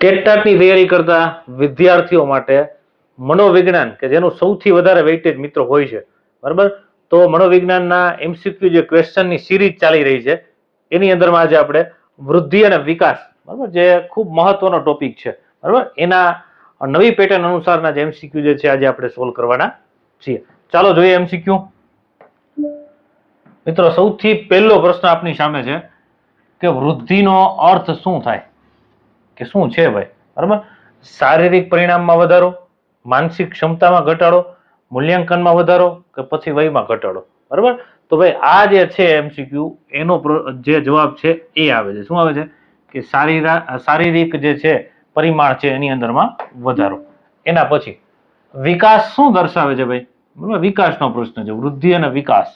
ટેટટાટની તૈયારી કરતા વિદ્યાર્થીઓ માટે મનોવિજ્ઞાન, કે જેનું સૌથી વધારે વેઇટેજ મિત્રો હોય છે, બરાબર? તો મનોવિજ્ઞાનના એમસીક્યુ જે ક્વેશ્ચનની સિરીઝ ચાલી રહી છે, એની અંદરમાં આજે આપણે વૃદ્ધિ અને વિકાસ, બરાબર? જે ખૂબ મહત્વનો ટોપિક છે, બરાબર? એના નવી પેટર્ન અનુસારના જે એમસીક્યુ જે છે, આજે આપણે સોલ્વ કરવાના છીએ. ચાલો જોઈએ એમસીક્યુ મિત્રો, સૌથી પહેલો પ્રશ્ન આપની સામે છે કે વૃદ્ધિનો અર્થ શું થાય? કે શું છે ભાઈ? બરાબર? શારીરિક પરિણામમાં વધારો, માનસિક ક્ષમતામાં ઘટાડો, મૂલ્યાંકનમાં વધારો કે પછી વયમાં ઘટાડો? બરાબર? તો ભાઈ, આ જે છે એમસીક્યુ એનો જે જવાબ છે એ આવે છે. શું આવે છે? કે શારીરા શારીરિક જે છે પરિમાણ છે એની અંદરમાં વધારો. એના પછી, વિકાસ શું દર્શાવે છે ભાઈ? બરાબર? વિકાસનો પ્રશ્ન છે. વૃદ્ધિ અને વિકાસ.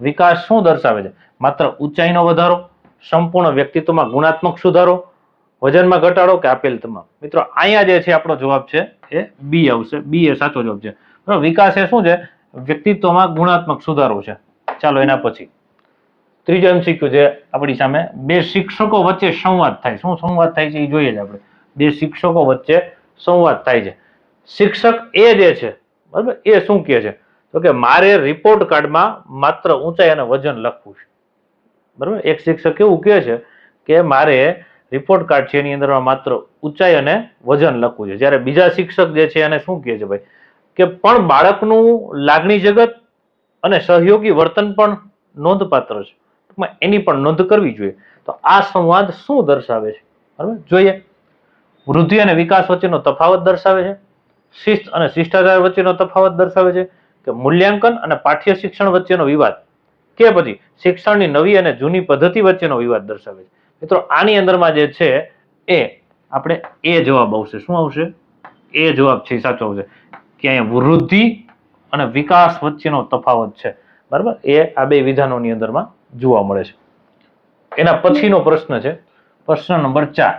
વિકાસ શું દર્શાવે છે? માત્ર ઊંચાઈનો વધારો, સંપૂર્ણ વ્યક્તિત્વમાં ગુણાત્મક સુધારો વજનમાં ઘટાડો કે આપેલ તમામ? મિત્રો, અહીંયા જે છે આપણો જવાબ છે, એ બી આવશે. બી એ સાચો જવાબ છે. વિકાસ એ શું છે? વ્યક્તિત્વમાં ગુણાત્મક સુધારો છે. ચાલો એના પછી. ત્રીજો એમસીક્યુ છે આપણી સામે. બે શિક્ષકો વચ્ચે સંવાદ થાય. શું સંવાદ થાય છે એ જોઈએ જ આપણે. બે શિક્ષકો વચ્ચે સંવાદ થાય છે. શિક્ષક એ જે છે, બરાબર, એ શું કહે છે? તો કે મારે રિપોર્ટ કાર્ડમાં માત્ર ઊંચાઈ અને વજન લખવું છે. બરાબર? એક શિક્ષક એવું કહે છે કે મારે રિપોર્ટ કાર્ડ છે, એની અંદરમાં માત્ર ઊંચાઈ અને વજન લખવું છે. જ્યારે બીજા શિક્ષક જે છે, એને શું કહે છે ભાઈ? કે પણ બાળકનું લાગણી જગત અને સહયોગી વર્તન પણ નોંધપાત્ર છે. એની પણ નોંધ કરવી જોઈએ. તો આ સંવાદ શું દર્શાવે છે? બરાબર? જોઈએ. વૃદ્ધિ અને વિકાસ વચ્ચેનો તફાવત દર્શાવે છે. શિસ્ત અને શિષ્ટાચાર વચ્ચેનો તફાવત દર્શાવે છે કે મૂલ્યાંકન અને પાઠ્ય શિક્ષણ વચ્ચેનો વિવાદ કે પછી શિક્ષણની નવી અને જૂની પદ્ધતિ વચ્ચેનો વિવાદ દર્શાવે છે. મિત્રો, આની અંદરમાં જે છે એ આપણે એ જવાબ આવશે. શું આવશે? એ જવાબ છે સાચો આવશે. કે અહીંયા વૃદ્ધિ અને વિકાસ વચ્ચેનો તફાવત છે. બરાબર? એ આ બે વિધાનોની અંદરમાં જોવા મળે છે. એના પછીનો પ્રશ્ન છે, પ્રશ્ન નંબર ચાર.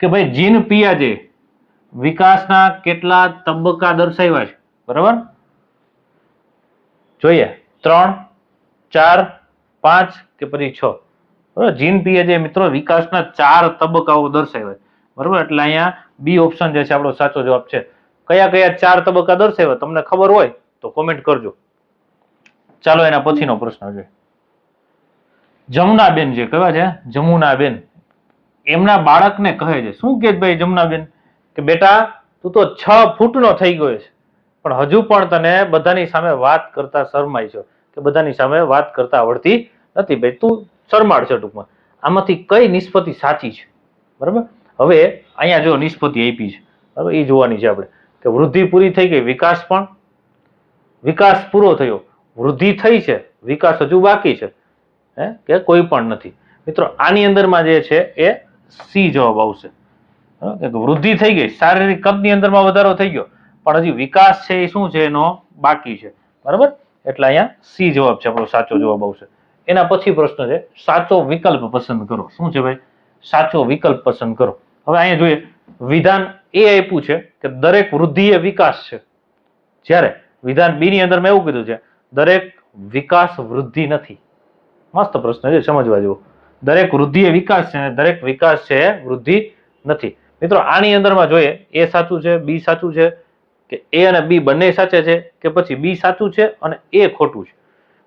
કે ભાઈ, જીન પિયાજે વિકાસના કેટલા તબક્કા દર્શાવ્યા છે? બરાબર? જોઈએ. ત્રણ, ચાર, પાંચ કે પછી છ? બરાબર? જીન જે મિત્રો વિકાસના ચાર તબક્કાઓ દર્શાવ્યા છે. બરાબર? એટલે અહીંયા બી ઓપ્શન જે છે, આપણો સાચો જવાબ છે. કયા કયા ચાર તબક્કા દર્શાવ્યા? તમને ખબર હોય તો કોમેન્ટ કરજો. ચાલો એના પછીનો પ્રશ્ન છે જમુનાબેન જે કહેવા છે, જમુનાબેન. એમના બાળકને કહે છે, શું કે ભાઈ જમુનાબેન? કે બેટા, તું તો છ ફૂટનો થઈ ગયો છે. પણ હજુ પણ તને બધાની સામે વાત કરતા શરમાય છો. કે બધાની સામે વાત કરતા આવડતી નથી ભાઈ. તું શરમાળ છે ટૂંકમાં. આમાંથી કઈ નિષ્પત્તિ સાચી છે? બરાબર? હવે અહીંયા જો નિષ્પતિ આપી છે, બરાબર? એ જોવાની છે આપણે કે વૃદ્ધિ પૂરી થઈ ગઈ, વિકાસ પણ? વિકાસ પૂરો થયો. વૃદ્ધિ થઈ છે, વિકાસ હજુ બાકી છે, હે? કે કોઈ પણ નથી. મિત્રો, આની અંદરમાં જે છે એ સી જવાબ આવશે. વૃદ્ધિ થઈ ગઈ, શારીરિક કદની અંદરમાં વધારો થઈ ગયો, પણ હજી વિકાસ છે એ શું છે? એનો બાકી છે. બરાબર? એટલે અહીંયા સી જવાબ છે, આપણો સાચો જવાબ આવશે. એના પછી પ્રશ્ન છે, સાચો વિકલ્પ પસંદ કરો. શું છે ભાઈ? સાચો વિકલ્પ પસંદ કરો. હવે અહીંયા જોઈએ, વિધાન એ આપ્યું છે કે દરેક વૃદ્ધિ એ વિકાસ છે. જ્યારે વિધાન બી ની અંદર મેં એવું કીધું છે, દરેક વિકાસ વૃદ્ધિ નથી. મસ્ત પ્રશ્ન છે, સમજવા જેવો. દરેક વૃદ્ધિ એ વિકાસ છે અને દરેક વિકાસ છે વૃદ્ધિ નથી. મિત્રો, આની અંદરમાં જોઈએ, એ સાચું છે, બી સાચું છે, કે એ અને બી બંને સાચે છે, કે પછી બી સાચું છે અને એ ખોટું છે.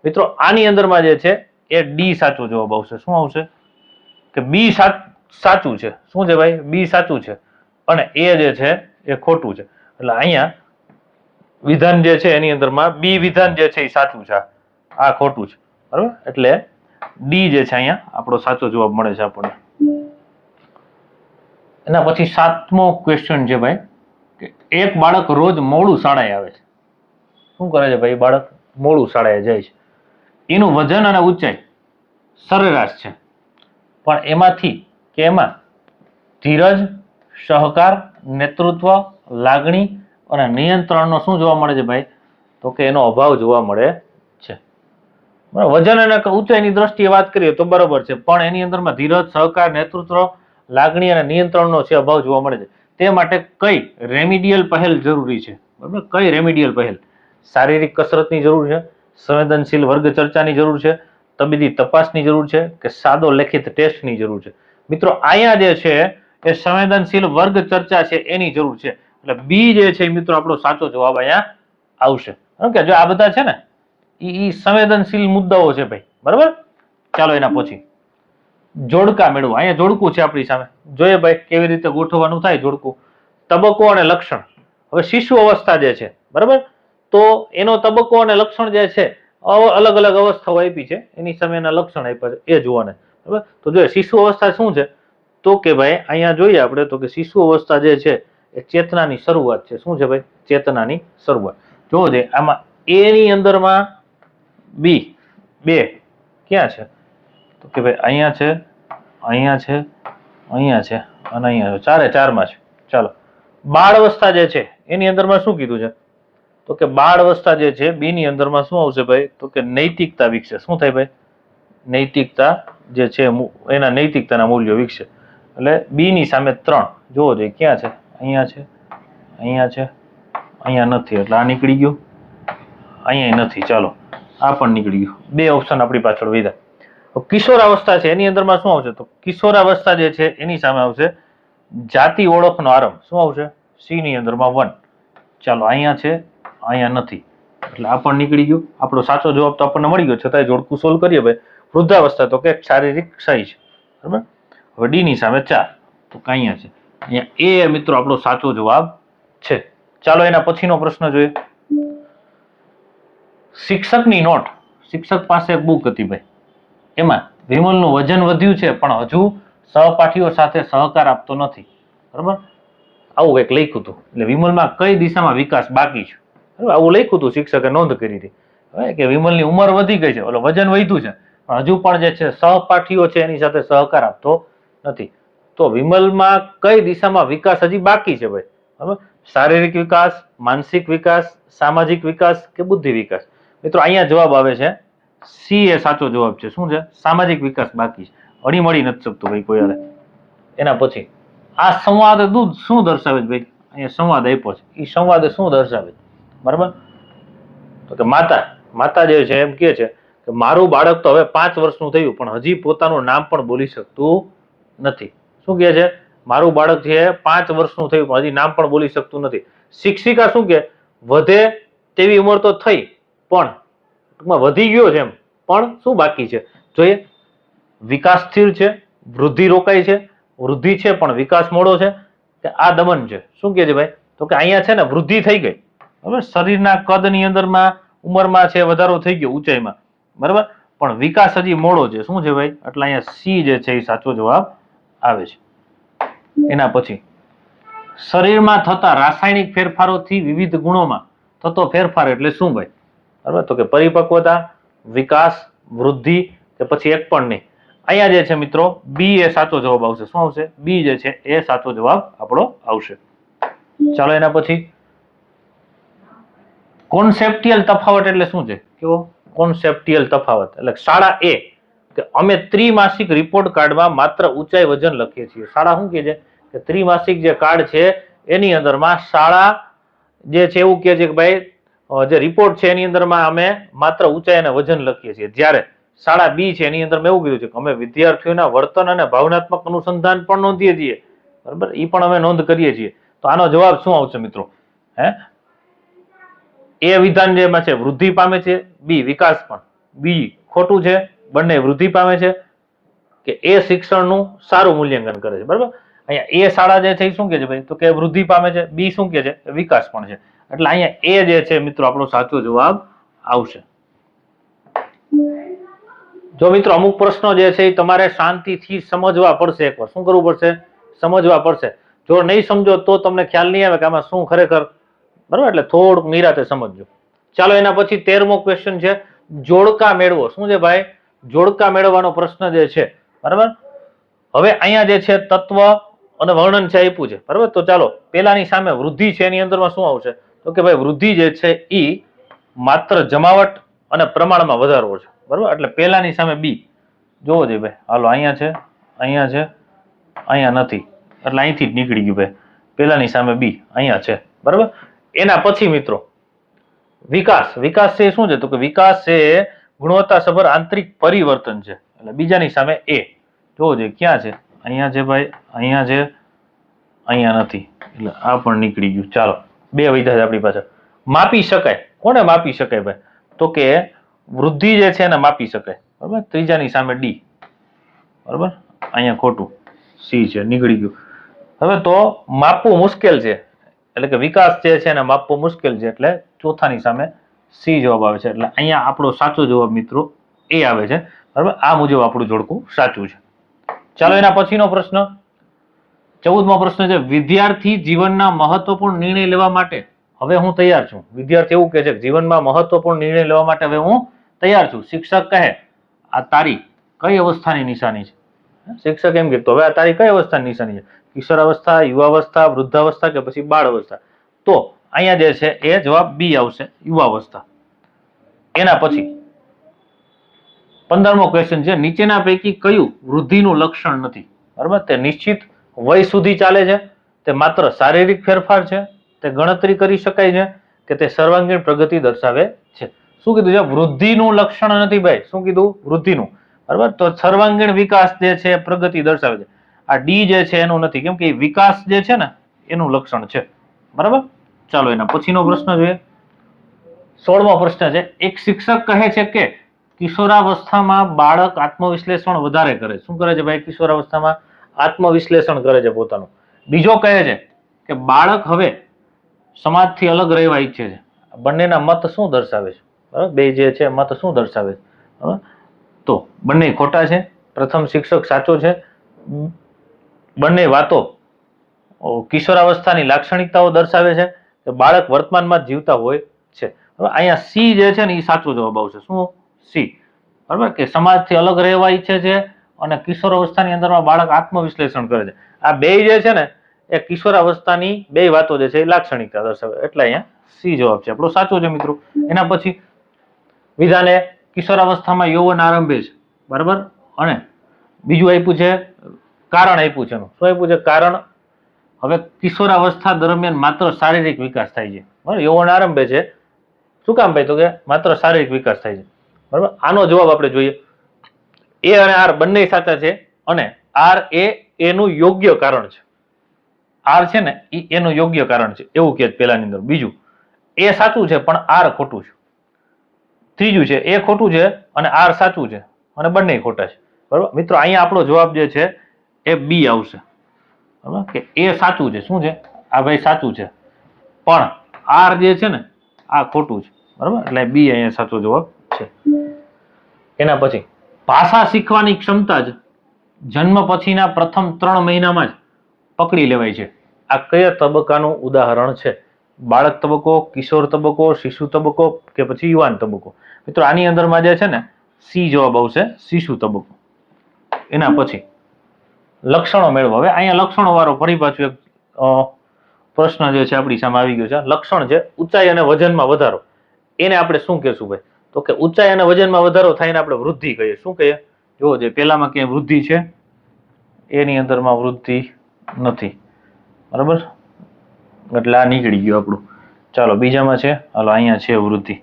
મિત્રો, આની અંદરમાં જે છે, એ ડી સાચો જવાબ આવશે. શું આવશે? કે બી સાચું છે. શું છે ભાઈ? બી સાચું છે. અને એ જે છે, એ ખોટું છે. એટલે અહીંયા વિધાન જે છે, એની અંદરમાં બી વિધાન જે છે, એ સાચું છે. આ. ખોટું છે. બરાબર? એટલે ડી જે છે અહીંયા, આપણો સાચો જવાબ મળે છે આપણને. એના પછી સાતમો ક્વેશ્ચન છે ભાઈ, કે એક બાળક રોજ મોડું શાળાએ આવે છે. શું કરે છે ભાઈ? બાળક મોડું શાળાએ જાય છે. એનું વજન અને ઊંચાઈ સરેરાશ છે. પણ એમાંથી કે એમાં ધીરજ, સહકાર, નેતૃત્વ, લાગણી અને નિયંત્રણનો શું જોવા મળે છે ભાઈ? તો કે એનો અભાવ જોવા મળે છે. બરાબર, વજન અને ઊંચાઈની દ્રષ્ટિએ વાત કરીએ તો બરાબર છે, પણ એની અંદરમાં ધીરજ, સહકાર, નેતૃત્વ, લાગણી અને નિયંત્રણનો છે અભાવ જોવા મળે છે. તે માટે કઈ રેમિડિયલ પહેલ જરૂરી છે? બરાબર, કઈ રેમિડિયલ પહેલ? શારીરિક કસરતની જરૂર છે સંવેદનશીલ વર્ગ ચર્ચાની જરૂર છે, તબીબી તપાસની જરૂર છે કે સાદો લેખિત ટેસ્ટની જરૂર છે. મિત્રો, અહીંયા જે છે એ સંવેદનશીલ વર્ગ ચર્ચા છે એની જરૂર છે. એટલે બી જે છે મિત્રો આપણો સાચો જવાબ અહીંયા આવશે. ઓકે જો આ બધા છે ને એ સંવેદનશીલ મુદ્દાઓ છે ભાઈ. બરાબર? ચાલો એના પછી. જોડકા મેળવો. અહીંયા જોડકું છે આપણી સામે. જોઈએ ભાઈ કેવી રીતે ગોઠવવાનું થાય જોડકું. તબક્કો અને લક્ષણ. હવે શિશુ અવસ્થા જે છે. બરાબર? તો એનો તબક્કો અને લક્ષણ જે છે અલગ અલગ અવસ્થાઓ આપી છે. એની સામે એના લક્ષણ આપ્યા છે. એ જોવાને બરાબર? તો જો શિશુ અવસ્થા શું છે? તો કે ભાઈ, અહીંયા જોઈએ આપણે તો કે શિશુ અવસ્થા જે છે, એ ચેતનાની શરૂઆત છે. શું છે ભાઈ? ચેતનાની શરૂઆત. જોવો છે આમાં એ ની અંદરમાં બી બે ક્યાં છે? તો કે ભાઈ, અહીંયા છે અહીંયા છે અહીંયા છે અને અહીંયા ચારે ચારમાં છે. ચાલો. બાળ અવસ્થા જે છે, એની અંદરમાં શું કીધું છે? તો કે બાળ અવસ્થા જે છે બીની અંદરમાં શું આવશે ભાઈ? તો કે નૈતિકતા વિકસે. શું થાય ભાઈ? નૈતિકતા જે છે એના નૈતિકતાના મૂલ્યો વિકસે. એટલે બી ની સામે ત્રણ. જોવો જોઈએ ક્યાં છે? અહીંયા છે અહીંયા છે, અહીંયા નથી. એટલે આ નીકળી ગયું. અહીંયા નથી. ચાલો, આ પણ નીકળી ગયું. બે ઓપ્શન આપણી પાછળ વધ્યા. તો કિશોરાવસ્થા છે, એની અંદરમાં શું આવશે? તો કિશોરાવસ્થા જે છે, એની સામે આવશે જાતિ ઓળખનો આરંભ. શું આવશે? સી ની અંદરમાં વન. ચાલો, અહીંયા છે અહીંયા નથી. એટલે આ પણ નીકળી ગયું. આપણો સાચો જવાબ તો આપણને મળી ગયો. છતાંય જોડકું સોલ્વ કરીએ ભાઈ. વૃદ્ધાવસ્થા તો કે શારીરિક ક્ષય છે. બરાબર? હવે ડીની સામે ચાર. તો કે અહીંયા છે. અહીંયા એ મિત્રો આપણો સાચો જવાબ છે. ચાલો એના પછીનો પ્રશ્ન જોઈએ. શિક્ષકની નોટ. શિક્ષક પાસે એક બુક હતી ભાઈ. એમાં વિમલનું વજન વધ્યું છે, પણ હજુ સહપાઠીઓ સાથે સહકાર આપતો નથી. બરાબર? આવું એક લખ્યું હતું. એટલે વિમલમાં કઈ દિશામાં વિકાસ બાકી છે? આવું લખ્યું હતું શિક્ષકે નોંધ કરી હતી. હવે કે વિમલની ઉંમર વધી ગઈ છે. ઓલો વજન વધ્યું છે. પણ હજુ પણ જે છે સહપાઠીઓ છે એની સાથે સહકાર આપતો નથી. તો વિમલમાં કઈ દિશામાં વિકાસ હજી બાકી છે ભાઈ? બરાબર? શારીરિક વિકાસ, માનસિક વિકાસ, સામાજિક વિકાસ કે બુદ્ધિ વિકાસ? મિત્રો, અહીંયા જવાબ આવે છે. સી એ સાચો જવાબ છે. શું છે? સામાજિક વિકાસ બાકી છે. હળી મળી નથી શકતું ભાઈ કોઈ હારે. એના પછી આ સંવાદ દૂધ શું દર્શાવે છે ભાઈ? અહીંયા સંવાદ આપ્યો છે. એ સંવાદ શું દર્શાવે છે? બરાબર? તો કે માતા માતા જે છે એમ કે છે કે મારું બાળક તો હવે પાંચ વર્ષનું થયું, પણ હજી પોતાનું નામ પણ બોલી શકતું નથી. શું કહે છે? મારું બાળક છે પાંચ વર્ષનું થયું, પણ હજી નામ પણ બોલી શકતું નથી. શિક્ષિકા શું કે વધે તેવી ઉંમર તો થઈ, પણ ટૂંકમાં વધી ગયો છે એમ. પણ શું બાકી છે? જોઈએ વિકાસ સ્થિર છે, વૃદ્ધિ રોકાય છે, વૃદ્ધિ છે, પણ વિકાસ મોડો છે, કે આ દમન છે. શું કહે છે ભાઈ? તો કે અહીંયા છે ને વૃદ્ધિ થઈ ગઈ. બરાબર શરીરના કદની અંદરમાં ઉંમરમાં છે, વધારો થઈ ગયો ઊંચાઈમાં. બરાબર? પણ વિકાસ હજી મોડો છે. શું છે ભાઈ? એટલે અહીંયા સી જે છે એ સાચો જવાબ આવે છે. એના પછી, શરીરમાં થતા રાસાયણિક ફેરફારોથી વિવિધ ગુણોમાં થતો ફેરફાર એટલે શું ભાઈ? બરાબર? તો કે પરિપક્વતા, વિકાસ, વૃદ્ધિ, કે પછી એક પણ નહીં. અહીંયા જે છે મિત્રો, બી એ સાચો જવાબ આવશે. શું આવશે? બી જે છે એ સાચો જવાબ આપણો આવશે. ચાલો એના પછી કોન્સેપ્ટિયલ તફાવત એટલે શું છે? કેવો? કોન્સેપ્ટિયલ તફાવત. એટલે શાળા એ કે અમે ત્રિમાસિક રિપોર્ટ કાર્ડમાં માત્ર ઊંચાઈ વજન લખીએ છીએ. શાળા શું કહે છે? કે ત્રિમાસિક જે કાર્ડ છે એની અંદરમાં શાળા જે છે એવું કહે છે કે ભાઈ જે રિપોર્ટ છે એની અંદરમાં અમે માત્ર ઊંચાઈ અને વજન લખીએ છીએ. જ્યારે શાળા બી છે એની અંદરમાં એવું કીધું છે કે અમે વિદ્યાર્થીઓના વર્તન અને ભાવનાત્મક અનુસંધાન પણ નોંધીએ છીએ. બરાબર? એ પણ અમે નોંધ કરીએ છીએ. તો આનો જવાબ શું આવશે મિત્રો? હે? એ વિધાન જેમાં છે, વૃદ્ધિ પામે છે, બી વિકાસ પણ. બી ખોટું છે, બંને વૃદ્ધિ પામે છે, કે એ શિક્ષણનું સારું મૂલ્યાંકન કરે છે, બરાબર? અહીંયા એ શાળા જે છે, એ શું કે છે ભાઈ? તો કે વૃદ્ધિ પામે છે, બી શું કે છે? વિકાસ પણ છે. એટલે અહીંયા એ જે છે, મિત્રો, આપણો સાચો જવાબ આવશે. જો મિત્રો, અમુક પ્રશ્નો જે છે, એ તમારે શાંતિથી સમજવા પડશે એકવાર. શું કરવું પડશે? સમજવા પડશે. જો નહીં સમજો, તો તમને ખ્યાલ નહીં આવે કે આમાં શું ખરેખર બરાબર? એટલે થોડુંક નિરાતે સમજજો. ચાલો, એના પછી તેરમો ક્વેશ્ચન છે, જોડકા મેળવો. શું છે ભાઈ? જોડકા મેળવવાનો પ્રશ્ન જે છે, બરાબર? હવે અહીંયા જે છે, તત્વ અને વર્ણન છે આપ્યું છે, બરાબર? તો ચાલો, પેલાની સામે વૃદ્ધિ છે, એની અંદરમાં શું આવશે? તો કે ભાઈ, વૃદ્ધિ જે છે એ માત્ર જમાવટ અને પ્રમાણમાં વધારવો છે, બરાબર? એટલે પેલાની સામે બી. જોવો જોઈએ ભાઈ, હાલો, અહીંયા છે અહીંયા છે, અહીંયા નથી. એટલે અહીંથી જ નીકળી ગયું ભાઈ. પેલાની સામે બી, અહીંયા છે, બરાબર? એના પછી મિત્રો, વિકાસ. વિકાસ છે શું છે? તો કે વિકાસ છે ગુણવત્તાસભર આંતરિક પરિવર્તન છે. એટલે બીજાની સામે એ. જોવો જોઈએ ક્યાં છે? અહીંયા છે ભાઈ, અહીંયા છે, અહીંયા નથી. એટલે આ પણ નીકળી ગયું. ચાલો, બે વિધા છે આપણી પાસે માપી શકાય. કોને માપી શકાય ભાઈ? તો કે વૃદ્ધિ જે છે એને માપી શકાય. બરાબર? ત્રીજાની સામે ડી. બરાબર? અહીંયા ખોટું. સી છે. નીકળી ગયું. હવે તો માપવું મુશ્કેલ છે. એટલે કે વિકાસ જે છે એને માપવો મુશ્કેલ છે એટલે ચોથાની સામે સી જવાબ આવે છે. એટલે અહીંયા આપણો સાચો જવાબ મિત્રો એ આવે છે. બરાબર? આ મુજબ આપણું જોડકું સાચું છે. ચાલો એના પછીનો પ્રશ્ન. ચૌદમો પ્રશ્ન છે, વિદ્યાર્થી જીવનના મહત્વપૂર્ણ નિર્ણય લેવા માટે હવે હું તૈયાર છું. વિદ્યાર્થી એવું કહે છે કે જીવનમાં મહત્વપૂર્ણ નિર્ણય લેવા માટે હવે હું તૈયાર છું. શિક્ષક કહે, આ તારી કઈ અવસ્થાની નિશાની છે? શિક્ષક એમ કહેતો હવે આ તારી કઈ અવસ્થાની નિશાની છે? કિશોર અવસ્થા યુવાવસ્થા, વૃદ્ધાવસ્થા કે પછી બાળ અવસ્થા તો અહીંયા જે છે એ જવાબ બી આવશે, યુવાવસ્થા. એના પછી પંદરમો ક્વેશ્ચન છે, નીચેના પૈકી કયું વૃદ્ધિનું લક્ષણ નથી? બરાબર? તે નિશ્ચિત વય સુધી ચાલે છે, તે માત્ર શારીરિક ફેરફાર છે, તે ગણતરી કરી શકાય છે, કે તે સર્વાંગીણ પ્રગતિ દર્શાવે છે. શું કીધું છે? વૃદ્ધિનું લક્ષણ નથી ભાઈ. શું કીધું? વૃદ્ધિનું. બરાબર? તો સર્વાંગીણ વિકાસ જે છે, પ્રગતિ દર્શાવે છે. આ ડી જે છે એનું નથી, કેમ કે વિકાસ જે છે ને, એનું લક્ષણ છે. બરાબર? ચાલો એના પછીનો પ્રશ્ન જોઈએ. સોળમો પ્રશ્ન છે, એક શિક્ષક કહે છે કે કિશોરાવસ્થામાં બાળક આત્મવિશ્લેષણ વધારે કરે. શું કરે છે ભાઈ કિશોરાવસ્થામાં? આત્મવિશ્લેષણ કરે છે પોતાનું. બીજો કહે છે કે બાળક હવે સમાજથી અલગ રહેવા ઈચ્છે છે. બંનેના મત શું દર્શાવે છે? બરાબર? બે જે છે, મત શું દર્શાવે છે? તો બંને ખોટા છે. પ્રથમ શિક્ષક સાચો છે. બંને વાતો કિશોરાવસ્થાની લાક્ષણિકતાઓ દર્શાવે છે કે બાળક વર્તમાનમાં જીવતા હોય છે. અહીંયા સી જે છે ને એ સાચો જવાબ આવશે. શું? સી. બરાબર? કે સમાજથી અલગ રહેવા ઈચ્છે છે અને કિશોરાવસ્થાની અંદરમાં બાળક આત્મવિશ્લેષણ કરે છે. આ બે જે છે ને, એ કિશોરાવસ્થાની બે વાતો જે છે એ લાક્ષણિકતા દર્શાવે. એટલે અહીંયા સી જવાબ છે. આપણો સાચો છે મિત્રો. એના પછી વિધાને કિશોરાવસ્થામાં યૌવન આરંભે છે. બરાબર? અને બીજું આપ્યું છે કારણ આપ્યું છે શું આપ્યું છે? કારણ હવે કિશોરાવસ્થા દરમિયાન માત્ર શારીરિક વિકાસ થાય છે. બરાબર? યૌવન આરંભે છે. શું કામ ભાઈ તો કે માત્ર શારીરિક વિકાસ થાય છે. બરાબર? આનો જવાબ આપણે જોઈએ. એ અને આર બંને સાચા છે અને આર એ એનું યોગ્ય કારણ છે. આર છે ને એ એનું યોગ્ય કારણ છે. એવું કહે પહેલાની અંદર. બીજું, એ સાચું છે પણ આર ખોટું છે. ત્રીજું છે, એ ખોટું છે અને આર સાચું છે. અને બંને ખોટા છે. બરાબર? મિત્રો, અહીંયા આપણો જવાબ જે છે એ બી આવશે. બરાબર? કે એ સાચું છે. શું છે? આ ભાઈ સાચું છે. પણ આર જે છે ને, આ ખોટું છે. બરાબર? એટલે બી અહીંયા સાચો જવાબ છે. એના પછી, ભાષા શીખવાની ક્ષમતા જ જન્મ પછીના પ્રથમ ત્રણ મહિનામાં જ પકડી લેવાય છે. આ કયા તબક્કાનું ઉદાહરણ છે? બાળક તબક્કો, કિશોર તબક્કો, શિશુ તબક્કો કે પછી યુવાન તબક્કો? મિત્રો, આની અંદરમાં જે છે ને, સી જવાબ આવશે, શિશુ તબક્કો. એના પછી લક્ષણો મેળવો. હવે અહીંયા લક્ષણો વાળો ફરી પાછું એક પ્રશ્ન જે છે આપણી સામે આવી ગયો છે. લક્ષણ છે ઊંચાઈ અને વજનમાં વધારો. એને આપણે શું કહેશું ભાઈ? તો કે ઊંચાઈ અને વજનમાં વધારો થાય ને આપણે વૃદ્ધિ કહીએ. શું કહીએ? જો જે પેલામાં ક્યાંય વૃદ્ધિ છે, એની અંદરમાં વૃદ્ધિ નથી. બરાબર? એટલે આ નીકળી ગયું આપણું. ચાલો, બીજામાં છે. હાલો, અહીંયા છે વૃદ્ધિ.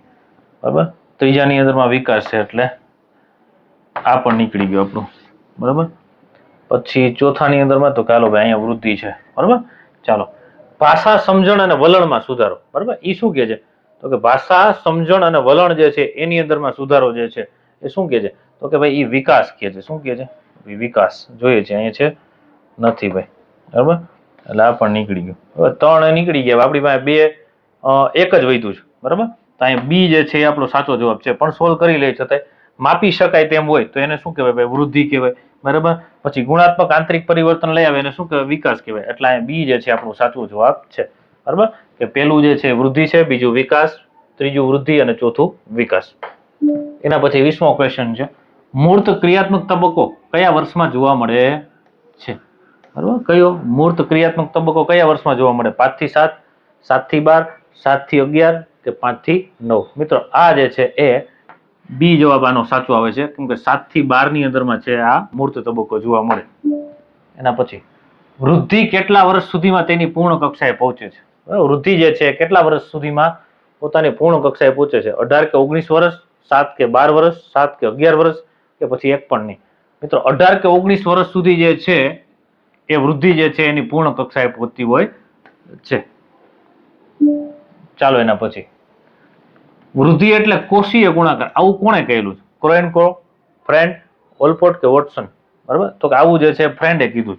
બરાબર? ત્રીજાની અંદરમાં વિકાસ છે એટલે આ પણ નીકળી ગયું આપણું. બરાબર? પછી ચોથાની અંદરમાં તો ચાલો ભાઈ અહીંયા વૃદ્ધિ છે. બરાબર? ચાલો. ભાષા સમજણ અને વલણમાં સુધારો. બરાબર? એ શું કહે છે? તો કે ભાષા સમજણ અને વલણ જે છે, એની અંદરમાં સુધારો જે છે, એ શું કહે છે? તો કે ભાઈ એ વિકાસ કહે છે. શું કહે છે? વિકાસ જોઈએ છે. અહીંયા છે નથી ભાઈ. બરાબર? એટલે આ પણ નીકળી ગયું. હવે ત્રણ નીકળી ગયા. આપણી પાસે બે એક જ વૈધું છે. બરાબર? તો અહીંયા બી જે છે એ આપણો સાચો જવાબ છે. પણ સોલ્વ કરી લે છતાંય. માપી શકાય તેમ હોય તો એને શું કહેવાય ભાઈ? વૃદ્ધિ કહેવાય. બરાબર? પછી ગુણાત્મક આંતરિક પરિવર્તન લઈ આવે એને શું કહેવાય? વિકાસ કહેવાય. એટલે અહીંયા બી જે છે, આપણું સાચું જવાબ છે. બરાબર? કે પેલું જે છે, વૃદ્ધિ છે, બીજું વિકાસ, ત્રીજું વૃદ્ધિ અને ચોથું વિકાસ. એના પછી વીસમો ક્વેશ્ચન છે. મૂર્ત ક્રિયાત્મક તબક્કો કયા વર્ષમાં જોવા મળે છે? બરાબર? કયો? મૂર્ત ક્રિયાત્મક તબક્કો કયા વર્ષમાં જોવા મળે? પાંચથી સાત સાતથી બાર, સાતથી અગિયાર કે પાંચથી નવ? મિત્રો, આ જે છે, એ બી જવાબ આનો સાચો આવે છે. કેમ કે સાતથી બારની અંદરમાં છે આ મૂર્ત તબક્કો જોવા મળે. એના પછી, વૃદ્ધિ કેટલા વર્ષ સુધીમાં તેની પૂર્ણ કક્ષાએ પહોંચે છે? વૃદ્ધિ જે છે, કેટલા વર્ષ સુધીમાં પોતાની પૂર્ણ કક્ષાએ પહોંચે છે? અઢાર કે ઓગણીસ વર્ષ, સાત કે બાર વર્ષ, સાત કે અગિયાર વર્ષ કે પછી એક પણ નહીં. મિત્રો, અઢાર કે ઓગણીસ વર્ષ સુધી જે છે, એ વૃદ્ધિ જે છે, એની પૂર્ણ કક્ષાએ પહોંચતી હોય છે. ચાલો એના પછી. વૃદ્ધિ એટલે કોષીય ગુણાકાર. આવું કોણે કહેલું છે? ક્રોએનકો, ફ્રેન્ડ ઓલપોટ કે વોટસન? બરાબર? તો કે આવું જે છે ફ્રેન્ડે કીધું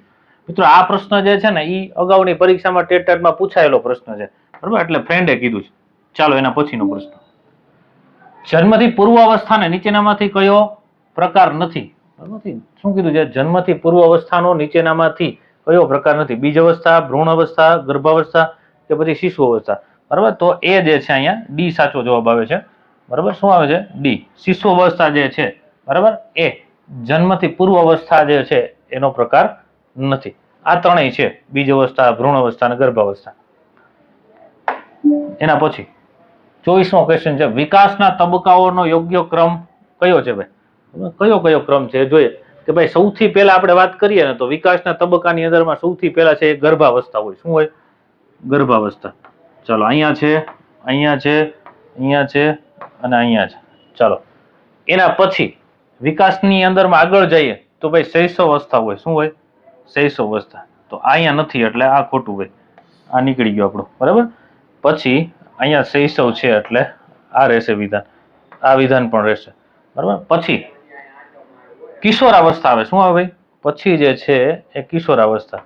મિત્રો, આ પ્રશ્ન જે છે ને એ અગાઉની પરીક્ષામાં ટેટ ટાટમાં પૂછાયેલો પ્રશ્ન છે. બરાબર? એટલે ફ્રેન્ડે કીધું છે. ચાલો એના પછીનો પ્રશ્ન. જન્મથી પૂર્વાવસ્થાને નીચેનામાંથી કયો પ્રકાર નથી? બરાબર? શું કીધું છે? જન્મથી પૂર્વ અવસ્થાનો નીચેનામાંથી કયો પ્રકાર નથી? બીજ અવસ્થા ભ્રૂણ અવસ્થા, ગર્ભાવસ્થા કે પછી શિશુ અવસ્થા? બરાબર? તો એ જે છે અહીંયા ડી સાચો જવાબ આવે છે. બરાબર? શું આવે છે? ડી શિશુ અવસ્થા જે છે, બરાબર? એ જન્મથી પૂર્વ અવસ્થા જે છે, એનો પ્રકાર નથી. આ ત્રણેય છે બીજ અવસ્થા ભ્રૂણ અવસ્થા અને ગર્ભાવસ્થા. એના પછી, ચોવીસમો ક્વેશ્ચન છે, વિકાસના તબક્કાઓનો યોગ્ય ક્રમ કયો છે ભાઈ? કયો કયો ક્રમ છે? જોઈએ. કે ભાઈ, સૌથી પહેલા આપણે વાત કરીએ ને, તો વિકાસના તબક્કાની અંદરમાં સૌથી પહેલા છે એ ગર્ભાવસ્થા હોય. શું હોય? ગર્ભાવસ્થા. ચાલો, અહીંયા છે અહીંયા છે અહીંયા છે અને અહીંયા છે. ચલો, એના પછી વિકાસની અંદરમાં આગળ જઈએ તો ભાઈ શૈશવ અવસ્થા હોય. શું હોય? શૈશવ અવસ્થા તો અહીંયા નથી એટલે આ ખોટું હોય. આ નીકળી ગયો આપણું. બરાબર? પછી અહીંયા શૈશવ છે એટલે આ રહેશે વિધાન. આ વિધાન પણ રહેશે. બરાબર? પછી કિશોરાવસ્થા આવે. શું આવે પછી જે છે એ કિશોરાવસ્થા.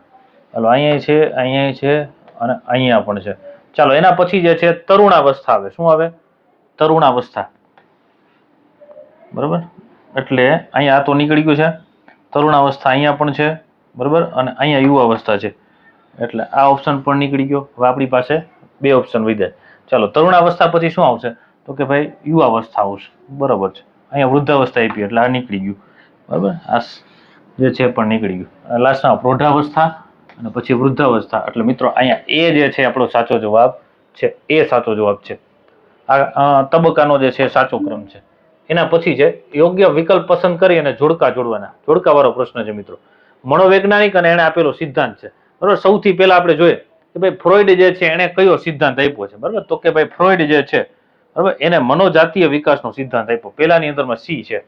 ચાલો અહીંયા છે અહીંયા છે અને અહીંયા પણ છે. ચાલો, એના પછી જે છે તરુણાવસ્થા આવે. શું આવે? તરુણાવસ્થા. બરાબર? એટલે અહીંયા તો નીકળી ગયું છે. તરુણાવસ્થા અહીંયા પણ છે. બરાબર? અને અહીંયા યુવાવસ્થા છે. એટલે આ ઓપ્શન પણ નીકળી ગયો. હવે આપણી પાસે બે ઓપ્શન વધ્યા ચાલો, તરુણાવસ્થા પછી શું આવશે? તો કે ભાઈ યુવાવસ્થા આવશે. બરાબર છે. અહીંયા વૃદ્ધાવસ્થા આપી, એટલે આ નીકળી ગયું. બરાબર? આ જે છે પણ નીકળી ગયું. લાસ્ટમાં પ્રૌઢાવસ્થા અને પછી વૃદ્ધાવસ્થા. એટલે મિત્રો, અહીંયા એ જે છે આપણો સાચો જવાબ છે, એ સાચો જવાબ છે. આ તબક્કાનો જે છે સાચો ક્રમ છે. એના પછી છે, યોગ્ય વિકલ્પ પસંદ કરી અને જોડકા જોડવાના. જોડકાવાળો પ્રશ્ન છે મિત્રો. મનોવૈજ્ઞાનિક અને એણે આપેલો સિદ્ધાંત છે. બરાબર? સૌથી પહેલા આપણે જોઈએ કે ભાઈ ફ્રોઈડ જે છે, એણે કયો સિદ્ધાંત આપ્યો છે? બરાબર? તો કે ભાઈ ફ્રોઈડ જે છે, બરાબર? એને મનોજાતીય વિકાસનો સિદ્ધાંત આપ્યો. પહેલાની અંદરમાં સી છે.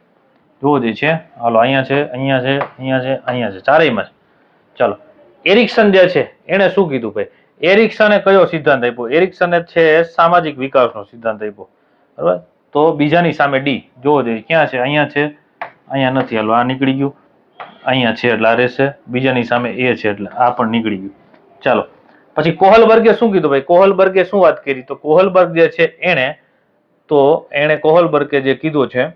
જોવો જે છે. હાલો, અહીંયા છે અહીંયા છે અહીંયા છે અહીંયા છે. ચારેયમાં છે. ચાલો. એરિક્સન જે છે, એણે શું કીધું ભાઈ? એરિક્સને કયો સિદ્ધાંત આપ્યો? એરિક્સને છે સામાજિક વિકાસનો સિદ્ધાંત આપ્યો. બરાબર? તો બીજાની સામે ડી. જોવો જોઈએ, ક્યાં છે? અહીંયા છે. અહીંયા નથી હાલો, આ નીકળી ગયું. અહીંયા છે એટલે આ રહેશે. બીજાની સામે એ છે એટલે આ પણ નીકળી ગયું. ચાલો. પછી કોહલબર્ગે શું કીધું ભાઈ? કોહલબર્ગે શું વાત કરી? તો કોહલબર્ગ જે છે એણે, તો એણે કોહલબર્ગે જે કીધું છે,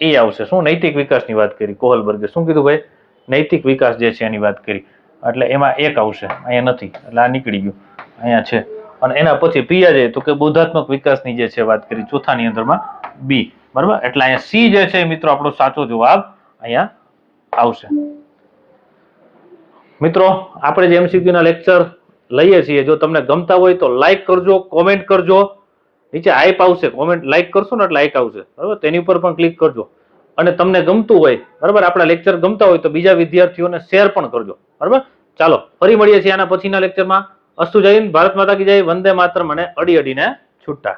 એ આવશે. શું? નૈતિક વિકાસની વાત કરી કોહલબર્ગે. શું કીધું ભાઈ? નૈતિક વિકાસ જે છે એની વાત કરી. એટલે એમાં એક આવશે. અહીંયા નથી. એટલે આ નીકળી ગયું. અહીંયા છે. અને એના પછી પિયાજે તો કે બૌદ્ધાત્મક વિકાસની જે છે વાત કરી, ચોથાની અંદરમાં બી બરાબર? એટલે અહીંયા સી જે છે મિત્રો આપણો સાચો જવાબ અહીંયા આવશે. મિત્રો, આપણે જે MCQ ના લેક્ચર લઈએ છીએ, જો તમને ગમતા હોય તો લાઈક કરજો કોમેન્ટ કરજો. નીચે આઈપ આવશે. કોમેન્ટ લાઈક કરશો ને એટલે લાઈક આવશે. બરાબર? તેની ઉપર પણ ક્લિક કરજો. અને તમને ગમતું હોય, બરાબર? આપણા લેક્ચર ગમતા હોય તો બીજા વિદ્યાર્થીઓને શેર પણ કરજો, બરાબર? ચાલો, ફરી મળીએ છીએ આના પછીના લેક્ચરમાં અસ્તુ હિન્દ, ભારત માતા કી જય, વંદે માતરમ અને અડી અડીને છૂટા.